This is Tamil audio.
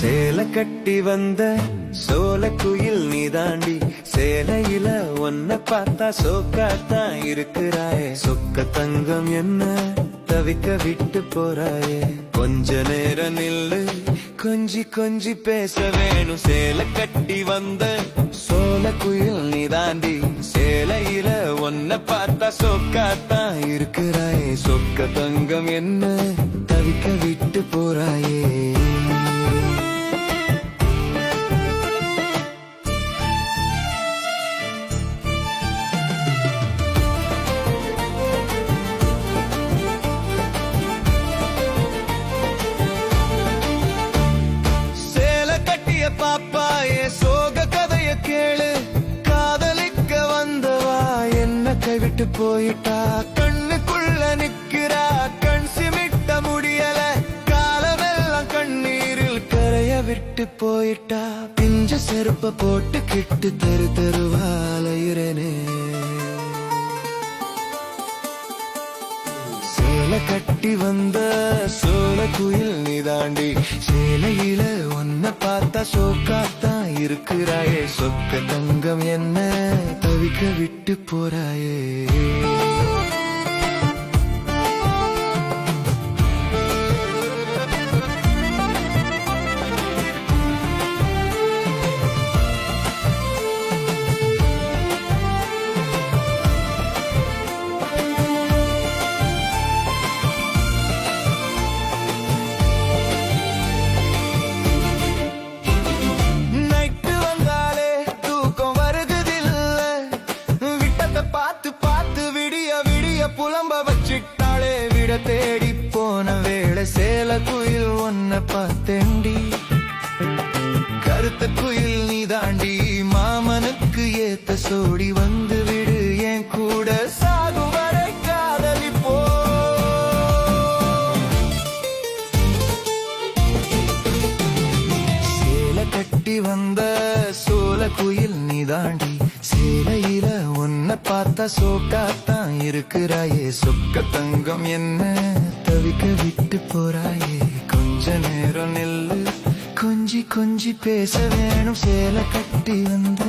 சேல கட்டி வந்த சோல குயில் நீ தாண்டி சேலையில ஒன்ன பார்த்தா சோக்காத்தான் இருக்கிறாயே. சொக்க தங்கம் என்ன தவிக்க விட்டு போறாயே. கொஞ்ச நேரம் நில்லு கொஞ்சி கொஞ்சி பேச வேணும். சேல கட்டி வந்த சோல குயில் நீ தாண்டி சேலையில ஒன்ன பார்த்தா சொக்காத்தான் இருக்கிறாயே. சொக்க தங்கம் என்ன தவிக்க விட்டு போறாயே. கேளு. காதலிக்க வந்தவா? என்ன கைவிட்டு போயிட்டா? கண்ணுக்குள்ள நிக்கிறா? கண் சிமிட்ட முடியல. காலமெல்லாம் கண்ணீரில் கரைய விட்டு போயிட்டா. பிஞ்ச செருப்ப போட்டு கிட்டு தரு தெருவாலையிறனே சேலை கட்டி வந்த சோல குயில் நீதாண்டி சேலையில என்ன பார்த்தா சோக்காத்தான் இருக்கிறாயே. சொக்க தங்கம் என்ன? தவிக்க விட்டு போறாயே. புலம்ப வச்சிட்டாளே விட தேடி போன வேளை சேல குயில் ஒன்ன பார்த்தேண்டி கருத்த குயில் நீ தாண்டி மாமனுக்கு ஏத்த சோடி வந்து விடு என் கூட சாகும் வரை காதலிப்போ சேல கட்டி வந்த சோல குயில் நீ தாண்டி பார்த்தா சோக்காத்தான் இருக்கிறாயே. சொக்க தங்கம் என்ன? தவிக்க விட்டு போறாயே. கொஞ்ச நேரம் நெல்லு. கொஞ்சி கொஞ்சி பேச வேணும். சேலை கட்டி வந்த